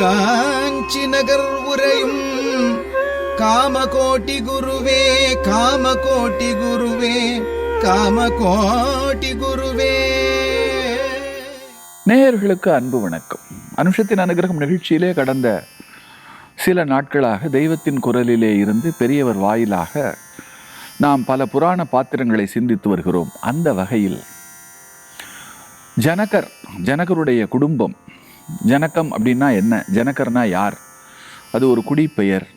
காஞ்சி நகர் உரையும் காமகோட்டி குருவே காமகோட்டி குருவே காமகோட்டி குருவே. நேயர்களுக்கு அன்பு வணக்கம். அனுஷத்தின் அனுகிரகம் நிகழ்ச்சியிலே கடந்த சில நாட்களாக தெய்வத்தின் குரலிலே இருந்து பெரியவர் வாயிலாக நாம் பல புராண பாத்திரங்களை சிந்தித்து வருகிறோம். அந்த வகையில் ஜனகர் ஜனகருடைய குடும்பம் ஜனகம் அப்படின்னா என்ன? ஜனகர்னா யார்? அது ஒரு குடிப்பெயர்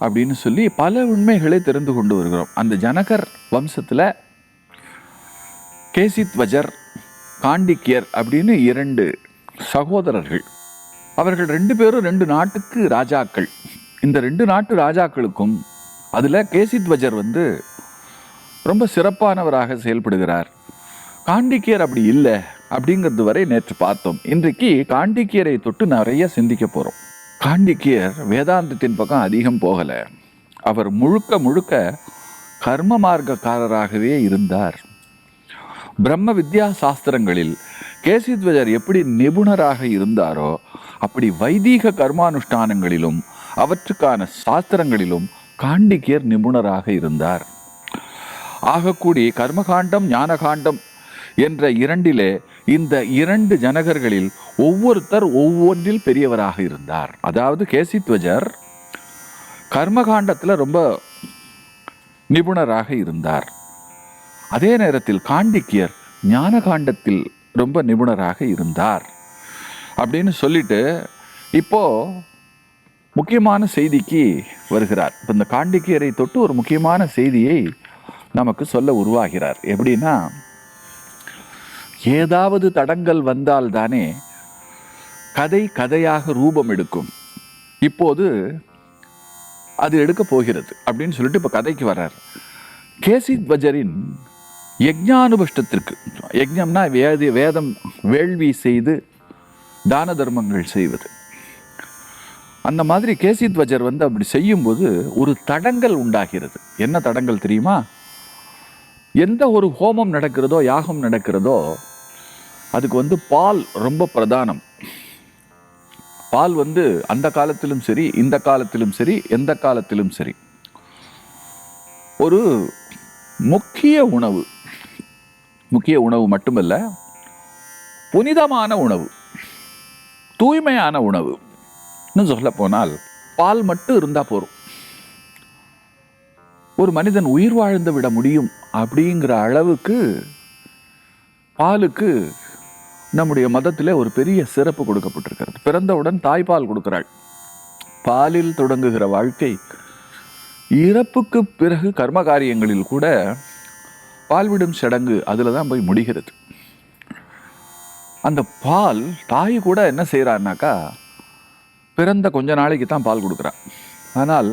அப்படின்னு சொல்லி பல உண்மைகளை தெரிந்து கொண்டு வருகிறோம். அந்த ஜனகர் வம்சத்தில் கேசித்வஜர் காண்டிக்கியர் அப்படின்னு இரண்டு சகோதரர்கள். அவர்கள் ரெண்டு பேரும் ரெண்டு நாட்டுக்கு ராஜாக்கள். இந்த ரெண்டு நாட்டு ராஜாக்களுக்கும் அதில் கேசித்வஜர் வந்து ரொம்ப சிறப்பானவராக செயல்படுகிறார். காண்டிக்கியர் அப்படி இல்லை. அப்படிங்கிறது வரை நேற்று பார்த்தோம். இன்றைக்கு காண்டிக்கியரை தொட்டு நிறைய சிந்திக்க போகிறோம் காண்டிக்கியர் வேதாந்தத்தின் பக்கம் அதிகம் போகலை. அவர் முழுக்க முழுக்க கர்ம மார்க்கக்காரராகவே இருந்தார். பிரம்ம வித்யா சாஸ்திரங்களில் கேசித்வஜர் எப்படி நிபுணராக இருந்தாரோ அப்படி வைதீக கர்மானுஷ்டானங்களிலும் அவற்றுக்கான சாஸ்திரங்களிலும் காண்டிக்கியர் நிபுணராக இருந்தார். ஆகக்கூடி கர்மகாண்டம் ஞானகாண்டம் என்ற இரண்டிலே இந்த இரண்டு ஜனகர்களில் ஒவ்வொருத்தர் ஒவ்வொன்றில் பெரியவராக இருந்தார். அதாவது கேசித்வஜர் கர்மகாண்டத்தில் ரொம்ப நிபுணராக இருந்தார். அதே நேரத்தில் காண்டிக்கியர் ஞான காண்டத்தில் ரொம்ப நிபுணராக இருந்தார். அப்படின்னு சொல்லிட்டு இப்போ முக்கியமான செய்திக்கு வருகிறார். இப்போ இந்த காண்டிக்கியரை தொட்டு ஒரு முக்கியமான செய்தியை நமக்கு சொல்ல உருவாகிறார். எப்படின்னா ஏதாவது தடங்கள் வந்தால் தானே கதை கதையாக ரூபம் எடுக்கும். இப்போது அது எடுக்க போகிறது அப்படின்னு சொல்லிட்டு இப்போ கதைக்கு வர்றார். கேசித்வஜரின் யஜ்ஞானுபஷ்டத்திற்கு யஜ்ஞம்னா வேதி வேதம் வேள்வி செய்து தான தர்மங்கள் செய்வது. அந்த மாதிரி கேசித்வஜர் வந்து அப்படி செய்யும்போது ஒரு தடங்கல் உண்டாகிறது. என்ன தடங்கல் தெரியுமா? எந்த ஒரு ஹோமம் நடக்கிறதோ யாகம் நடக்கிறதோ அதுக்கு வந்து பால் ரொம்ப பிரதானம். பால் வந்து அந்த காலத்திலும் சரி இந்த காலத்திலும் சரி எந்த காலத்திலும் சரி. ஒரு முக்கிய உணவு முக்கிய உணவு மட்டுமல்ல புனிதமான உணவு தூய்மையான உணவு. இன்னும் சொல்ல போனால் பால் மட்டும் இருந்தால் போதும். ஒரு மனிதன் உயிர் வாழ்ந்து விட முடியும் அப்படிங்கிற அளவுக்கு பாலுக்கு நம்முடைய மதத்திலே ஒரு பெரிய சிறப்பு கொடுக்கப்பட்டிருக்கிறது. பிறந்தவுடன் தாய்ப்பால் கொடுக்கிறாள். பாலில் தொடங்குகிற வாழ்க்கை இறப்புக்கு பிறகு கர்ம காரியங்களில் கூட பால்விடும் சடங்கு அதில் தான் போய் முடிகிறது. அந்த பால் தாய் கூட என்ன செய்கிறான்னாக்கா பிறந்த கொஞ்ச நாளைக்கு தான் பால் கொடுக்குறா. ஆனால்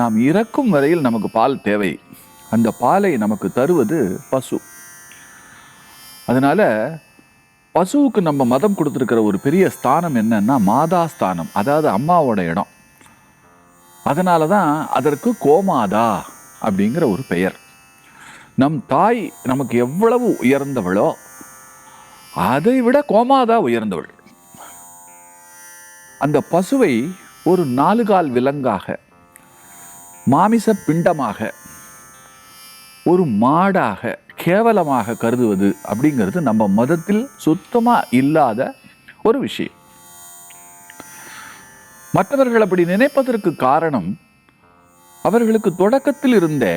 நாம் இறக்கும் வரையில் நமக்கு பால் தேவை. அந்த பாலை நமக்கு தருவது பசு. அதனால பசுவுக்கு நம்ம மதம் கொடுத்துருக்கிற ஒரு பெரிய ஸ்தானம் என்னன்னா மாதா ஸ்தானம் அதாவது அம்மாவோட இடம். அதனால தான் அதற்கு கோமாதா அப்படிங்கிற ஒரு பெயர். நம் தாய் நமக்கு எவ்வளவு உயர்ந்தவளோ அதை விட கோமாதா உயர்ந்தவள். அந்த பசுவை ஒரு நாலு கால் விலங்காக மாமிச பிண்டமாக ஒரு மாடாக கேவலமாக கருதுவது அப்படிங்கிறது நம்ம மதத்தில் சுத்தமாக இல்லாத ஒரு விஷயம். மற்றவர்கள் அப்படி நினைப்பதற்கு காரணம் அவர்களுக்கு தொடக்கத்தில் இருந்தே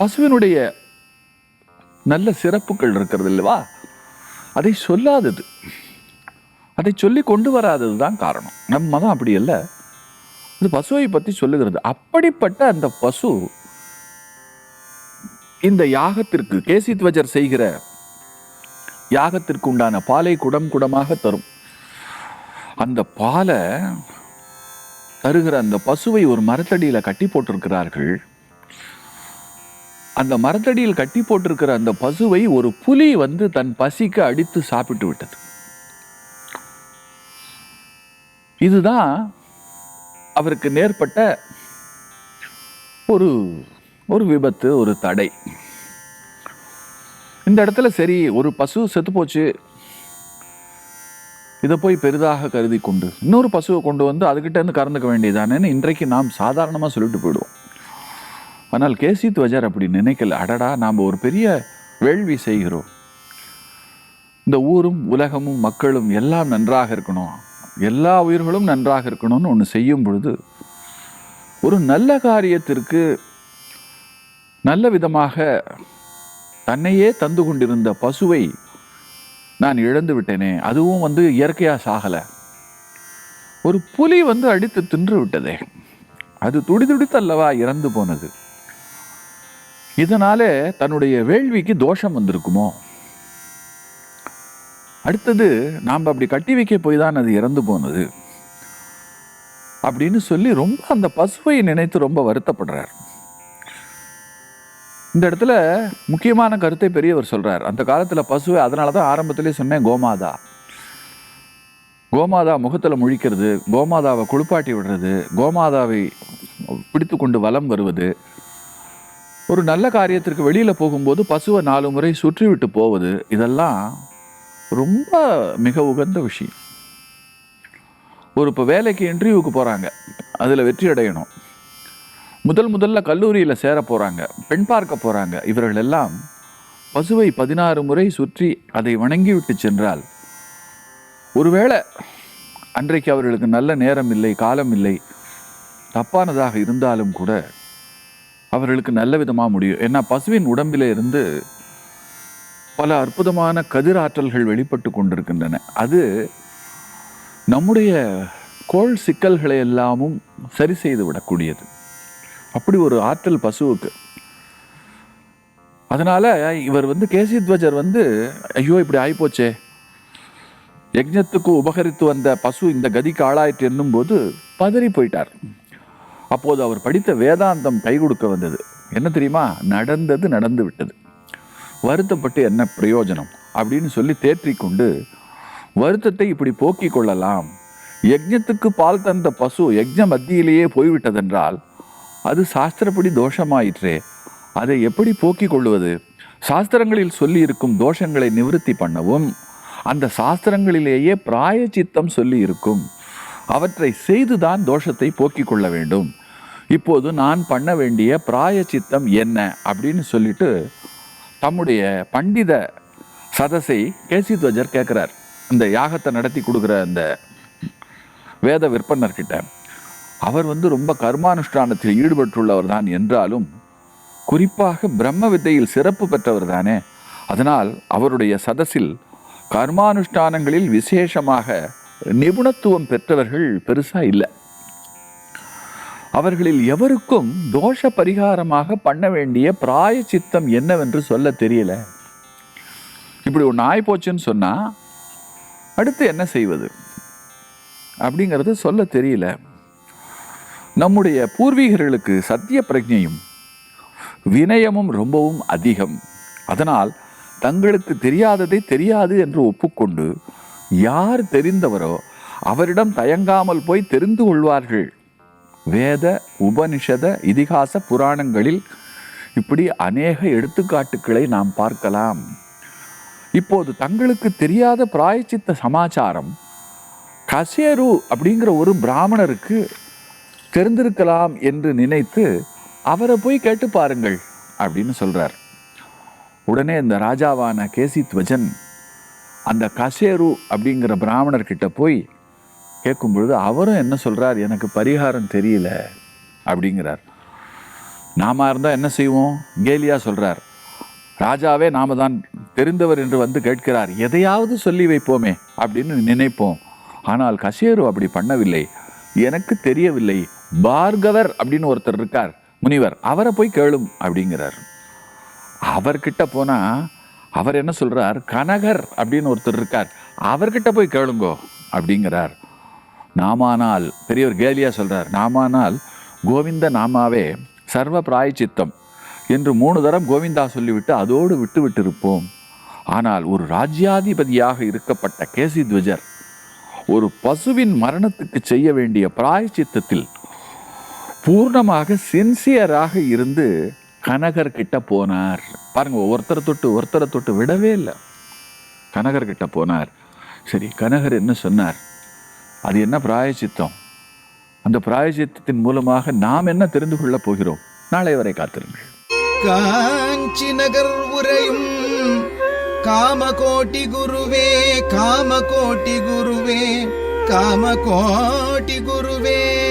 பசுவினுடைய நல்ல சிறப்புகள் இருக்கிறது இல்லவா அதை சொல்லாதது. அதை சொல்லி கொண்டு வராதது தான் காரணம். நம்ம மதம் அப்படி இல்லை அது பசுவை பற்றி சொல்லுகிறது. அப்படிப்பட்ட அந்த பசு இந்த யாகத்திற்கு கேசித்வஜர் செய்கிற யாகத்திற்கு உண்டான பாலை குடம் குடமாக தரும். அந்த பாலை தருகிற அந்த பசுவை ஒரு மரத்தடியில் கட்டி போட்டிருக்கிறார்கள். அந்த மரத்தடியில் கட்டி போட்டிருக்கிற அந்த பசுவை ஒரு புலி வந்து தன் பசிக்கு அடித்து சாப்பிட்டு விட்டது. இதுதான் அவருக்கு நேர்பட்ட ஒரு ஒரு விபத்து ஒரு தடை. இந்த இடத்துல சரி ஒரு பசு செத்து போச்சு. இதை போய் பெரிதாக கருதி கொண்டு இன்னொரு பசுவை கொண்டு வந்து அதுக்கிட்ட இருந்து கறந்துக்க வேண்டியதானேன்னு இன்றைக்கு நாம் சாதாரணமாக சொல்லிட்டு போயிடுவோம். ஆனால் கேசி துவஜர் அப்படி நினைக்கல. அடடா நாம் ஒரு பெரிய வேள்வி செய்கிறோம். இந்த ஊரும் உலகமும் மக்களும் எல்லாம் நன்றாக இருக்கணும். எல்லா உயிர்களும் நன்றாக இருக்கணும்னு ஒன்று செய்யும் பொழுது ஒரு நல்ல காரியத்திற்கு நல்ல விதமாக தன்னையே தந்து கொண்டிருந்த பசுவை நான் இழந்து விட்டேனே. அதுவும் வந்து இயற்கையாக சாகலை. ஒரு புலி வந்து அடித்து தின்று விட்டதே. அது துடிதுடித்தல்லவா இறந்து போனது. இதனாலே தன்னுடைய வேள்விக்கு தோஷம் வந்திருக்குமோ? அடுத்தது நாம் அப்படி கட்டி வைக்க போய் தான் அது இறந்து போனது. அப்படின்னு சொல்லி ரொம்ப அந்த பசுவை நினைத்து ரொம்ப வருத்தப்படுறார். இந்த இடத்துல முக்கியமான கருத்தை பெரியவர் சொல்கிறார் அந்த காலத்தில் பசுவை அதனால தான் ஆரம்பத்திலே சொன்னேன் கோமாதா. கோமாதா முகத்தில் முழிக்கிறது கோமாதாவை குளிப்பாட்டி விடுறது கோமாதாவை பிடித்து கொண்டு வலம் வருவது. ஒரு நல்ல காரியத்திற்கு வெளியில் போகும்போது பசுவை நாலு முறை சுற்றி விட்டு போவது இதெல்லாம் ரொம்ப மிக உகந்த விஷயம். ஒரு இப்போ வேலைக்கு இன்டர்வியூவுக்கு போகிறாங்க அதில் வெற்றி அடையணும். முதல் முதல்ல கல்லூரியில் சேர போகிறாங்க பெண் பார்க்க போகிறாங்க இவர்கள் எல்லாம் பசுவை பதினாறு முறை சுற்றி அதை வணங்கிவிட்டு சென்றால் ஒருவேளை அன்றைக்கு அவர்களுக்கு நல்ல நேரம் இல்லை காலம் இல்லை தப்பானதாக இருந்தாலும் கூட அவர்களுக்கு நல்ல விதமாக முடியும். ஏன்னா பசுவின் உடம்பில் இருந்து பல அற்புதமான கதிராற்றல்கள் வெளிப்பட்டு கொண்டிருக்கின்றன. அது நம்முடைய கோள் சிக்கல்களை எல்லாமும் சரி செய்து விடக்கூடியது. அப்படி ஒரு ஆற்றல் பசுவுக்கு. அதனால இவர் வந்து கேசித்வஜர் வந்து ஐயோ இப்படி ஆகிப்போச்சே யஜ்னத்துக்கு உபகரித்து வந்த பசு இந்த கதிக்கு ஆளாயிற்று என்னும்போது பதறி போயிட்டார். அப்போது அவர் படித்த வேதாந்தம் கை கொடுக்க வந்தது. என்ன தெரியுமா? நடந்தது நடந்து விட்டது. வருத்தப்பட்டு என்ன பிரயோஜனம்? அப்படின்னு சொல்லி தேற்றி கொண்டு வருத்தத்தை இப்படி போக்கிக் கொள்ளலாம். யஜ்ஞத்துக்கு பால் தந்த பசு யஜ்ஞ மத்தியிலேயே போய்விட்டதென்றால் அது சாஸ்திரப்படி தோஷமாயிற்றே. அதை எப்படி போக்கிக் கொள்வது? சாஸ்திரங்களில் சொல்லியிருக்கும் தோஷங்களை நிவிருத்தி பண்ணவும் அந்த சாஸ்திரங்களிலேயே பிராயச்சித்தம் சொல்லி இருக்கும் அவற்றை செய்துதான் தோஷத்தை போக்கிக் கொள்ள வேண்டும். இப்போது நான் பண்ண வேண்டிய பிராயச்சித்தம் என்ன? அப்படின்னு சொல்லிட்டு தம்முடைய பண்டித சதசை கேசித்வஜர் கேட்குறார். இந்த யாகத்தை நடத்தி கொடுக்குற அந்த வேத விற்பனர்கிட்ட. அவர் வந்து ரொம்ப கர்மானுஷ்டானத்தில் ஈடுபட்டுள்ளவர் தான் என்றாலும் குறிப்பாக பிரம்ம வித்தையில் சிறப்பு பெற்றவர் தானே. அதனால் அவருடைய சதசில் கர்மானுஷ்டானங்களில் விசேஷமாக நிபுணத்துவம் பெற்றவர்கள் பெருசா இல்லை. அவர்களில் எவருக்கும் தோஷ பரிகாரமாக பண்ண வேண்டிய பிராய சித்தம் என்னவென்று சொல்ல தெரியல. இப்படி ஒரு நாய் போச்சுன்னு சொன்னா அடுத்து என்ன செய்வது? அப்படிங்கிறது சொல்ல தெரியல. நம்முடைய பூர்வீகர்களுக்கு சத்திய பிரஜையும் வினயமும் ரொம்பவும் அதிகம். அதனால் தங்களுக்கு தெரியாததை தெரியாது என்று ஒப்புக்கொண்டு யார் தெரிந்தவரோ அவரிடம் தயங்காமல் போய் தெரிந்து கொள்வார்கள். வேத உபனிஷத இதிகாச புராணங்களில் இப்படி அநேக எடுத்துக்காட்டுக்களை நாம் பார்க்கலாம். இப்போது தங்களுக்கு தெரியாத பிராயச்சித்த சமாச்சாரம் கசேரு அப்படிங்கிற ஒரு பிராமணருக்கு தெரிந்திருக்கலாம் என்று நினைத்து அவரை போய் கேட்டு பாருங்கள் அப்படின்னு சொல்கிறார் உடனே இந்த ராஜாவான கேசி துவஜன் அந்த கசேரு அப்படிங்கிற பிராமணர்கிட்ட போய் கேட்கும் பொழுது அவரும் என்ன சொல்கிறார் எனக்கு பரிகாரம் தெரியல அப்படிங்கிறார். நாம இருந்தால் என்ன செய்வோம்? கேலியா சொல்கிறார் ராஜாவே நாம தான் தெரிந்தவர் என்று வந்து கேட்கிறார். எதையாவது சொல்லி வைப்போமே அப்படின்னு நினைப்போம். ஆனால் கசேரு அப்படி பண்ணவில்லை. எனக்கு தெரியவில்லை. பார்கவர் அப்படின்னு ஒருத்தர் இருக்கார். முனிவர் அவரை போய் கேளும் அப்படிங்கிறார். அவர்கிட்ட போனா அவர் என்ன சொல்றார்? கனகர் அப்படின்னு ஒருத்தர் இருக்கார். அவர்கிட்ட போய் கேளுங்கோ அப்படிங்கிறார். நாமானால் பெரியவர் கேலியா சொல்கிறார் நாமானால் கோவிந்த நாமாவே சர்வ பிராயச்சித்தம் என்று மூணு தரம் கோவிந்தா சொல்லிவிட்டு அதோடு விட்டு விட்டிருப்போம். ஆனால் ஒரு ராஜ்யாதிபதியாக இருக்கப்பட்ட கேசி துவஜர் ஒரு பசுவின் மரணத்துக்கு செய்ய வேண்டிய பிராயச்சித்தத்தில் பூர்ணமாக சின்சியராக இருந்து கனகர் கிட்ட போனார். பாருங்க ஒருத்தரை தொட்டு ஒருத்தரை தொட்டு விடவே இல்லை. கனகர் கிட்ட போனார். சரி கனகர் என்ன சொன்னார்? அது என்ன பிராயச்சித்தம்? அந்த பிராயச்சித்தத்தின் மூலமாக நாம் என்ன தெரிந்து கொள்ளப் போகிறோம்? நாளை வரை காத்திருங்கள். காஞ்சி நகர் உரையும் காமகோட்டி குருவே காமகோட்டி குருவே காமகோட்டி குருவே.